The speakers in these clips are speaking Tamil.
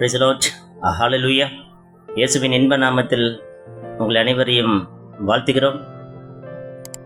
பிரிசலோட் ஹalleluya ah, இயேசுவின் இன்ப நாமத்தில் உங்கள் அனைவரையும் வாழ்த்துகிறோம்.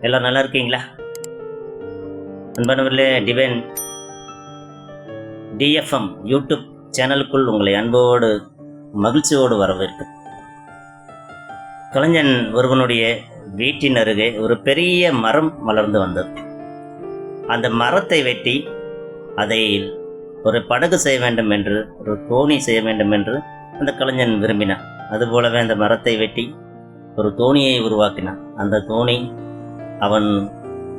எல்லாம் நல்லா இருக்கீங்களா? அன்பானவர்களே டிவைன் டிஎஃப்எம் யூடியூப் சேனலுக்குள் உங்களை அன்போடு மகிழ்ச்சியோடு வரவேற்கு. கலைஞன் ஒருவனுடைய வீட்டின் அருகே ஒரு பெரிய மரம் வளர்ந்து வந்தது. அந்த மரத்தை வெட்டி அதை ஒரு படகு செய்ய வேண்டும் என்று ஒரு தோணி செய்ய வேண்டும் என்று அந்த கலைஞன் விரும்பினான். அதுபோலவே அந்த மரத்தை வெட்டி ஒரு தோணியை உருவாக்கினான். அந்த தோணி அவன்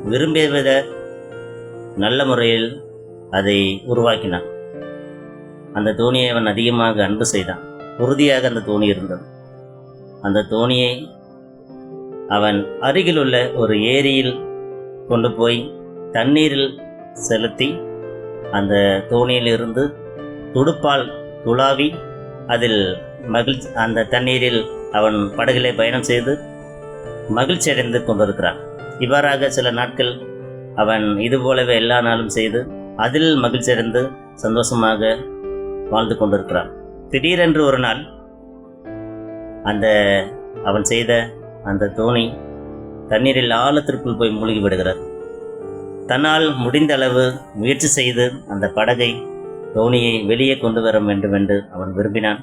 விரும்பிய வித நல்ல முறையில் அதை உருவாக்கினான். அந்த தோணியை அவன் அதிகமாக அன்பு செய்தான். உறுதியாக அந்த தோணி இருந்தது. அந்த தோணியை அவன் அருகிலுள்ள ஒரு ஏரியில் கொண்டு போய் தண்ணீரில் செலுத்தி அந்த தோணியிலிருந்து துடுப்பால் துளாவி அதில் மகிழ்ச்சி அந்த தண்ணீரில் அவன் படகிலே பயணம் செய்து மகிழ்ச்சி அடைந்து கொண்டிருக்கிறான். இவ்வாறாக சில நாட்கள் அவன் இது போலவே எல்லா நாளும் செய்து அதில் மகிழ்ச்சி அடைந்து சந்தோஷமாக வாழ்ந்து கொண்டிருக்கிறான். திடீரென்று ஒரு நாள் அந்த அவன் செய்த அந்த தோணி தண்ணீரில் ஆழத்திற்குள் போய் மூழ்கி விடுகிறார் தன்னால் முடிந்த அளவு முயற்சி செய்து அந்த படகை தோனியை வெளியே கொண்டு வர வேண்டும் என்று அவன் விரும்பினான்.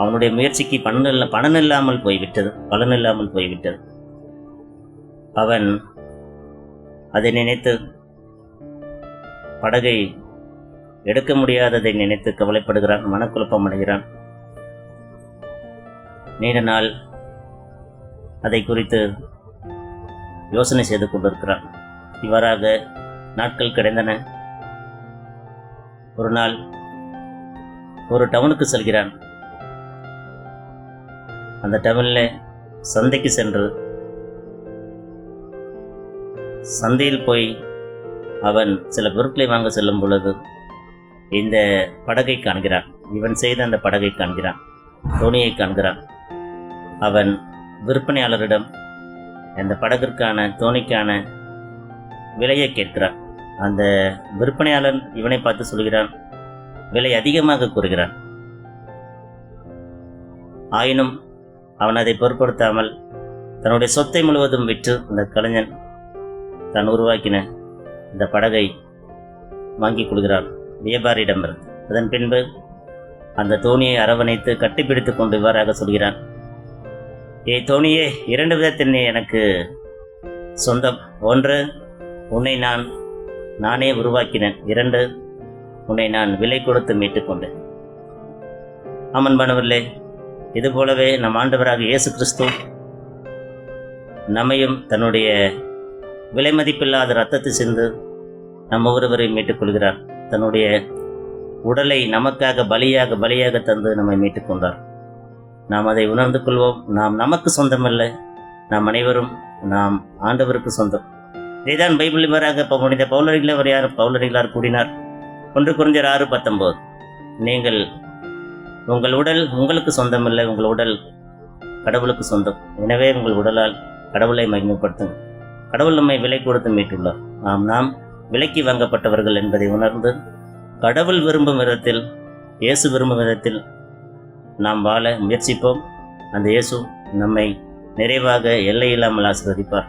அவனுடைய முயற்சிக்கு பலனில்ல பலனில்லாமல் போய்விட்டது பலனில்லாமல் போய்விட்டது. அவன் அதை நினைத்து படகை எடுக்க முடியாததை நினைத்து கவலைப்படுகிறான் மனக்குழப்பம் அடைகிறான். நீண்ட நாள் அதை குறித்து யோசனை செய்து கொண்டிருக்கிறான். இவ்வாறாக நாட்கள் கிடைந்தன. ஒரு நாள் ஒரு டவுனுக்கு செல்கிறான். அந்த டவுனில் சந்தைக்கு சென்று சந்தையில் போய் அவன் சில பொருட்களை வாங்க செல்லும் பொழுது இந்த படகை காண்கிறான். இவன் செய்த அந்த படகை காண்கிறான். தோனியை காண்கிறான். அவன் விற்பனையாளரிடம் அந்த படகிற்கான தோணிக்கான விலையை கேட்கிறான் அந்த விற்பனையாளன் இவனை பார்த்து சொல்கிறான் விலை அதிகமாக கூறுகிறான். ஆயினும் அவன் அதை பொருட்படுத்தாமல் தன்னுடைய சொத்தை முழுவதும் விற்று அந்த கலைஞன் தான் உருவாக்கின இந்த படகை வாங்கிக் கொள்கிறான் வியாபாரியிடமிருந்து. அதன் பின்பு அந்த தோணியை அரவணைத்து கட்டிப்பிடித்து கொண்டு இவ்வாறாக சொல்கிறான் ஏ தோணியே இரண்டு விதத்தில் எனக்கு சொந்தம். ஒன்று உன்னை நான் நானே உருவாக்கினேன். இரண்டு உன்னை நான் விலை கொடுத்து மீட்டுக்கொண்டேன் ஆமன் பணவர்களே இது போலவே நம் ஆண்டவராக இயேசு கிறிஸ்து நம்மையும் தன்னுடைய விலை மதிப்பில்லாத ரத்தத்தை சிந்து நம்ம ஒருவரை மீட்டுக்கொள்கிறார் தன்னுடைய உடலை நமக்காக பலியாக பலியாக தந்து நம்மை மீட்டுக்கொண்டார் நாம் அதை உணர்ந்து கொள்வோம். நாம் நமக்கு சொந்தமல்ல. நாம் அனைவரும் நாம் ஆண்டவருக்கு சொந்தம். இதைதான் பைபிள் இவராக முடிந்த பௌலரிகள் அவர் யார்? பவுலரிகளார் கூடினார் ஒன்று குறைஞ்சர் ஆறு பத்தொம்போது நீங்கள் உங்கள் உடல் உங்களுக்கு சொந்தமில்லை உங்கள் உடல் கடவுளுக்கு சொந்தம். எனவே உங்கள் உடலால் கடவுளை மகிமைப்படுத்துங்கள். கடவுள் நம்மை விலை கொடுத்து மீட்டுள்ளார். நாம் நாம் விலைக்கு வாங்கப்பட்டவர்கள் என்பதை உணர்ந்து கடவுள் விரும்பும் விதத்தில் இயேசு விரும்பும் விதத்தில் நாம் வாழ முயற்சிப்போம். அந்த இயேசு நம்மை நிறைவாக எல்லையில்லாமல் ஆசீர்வதிப்பார்.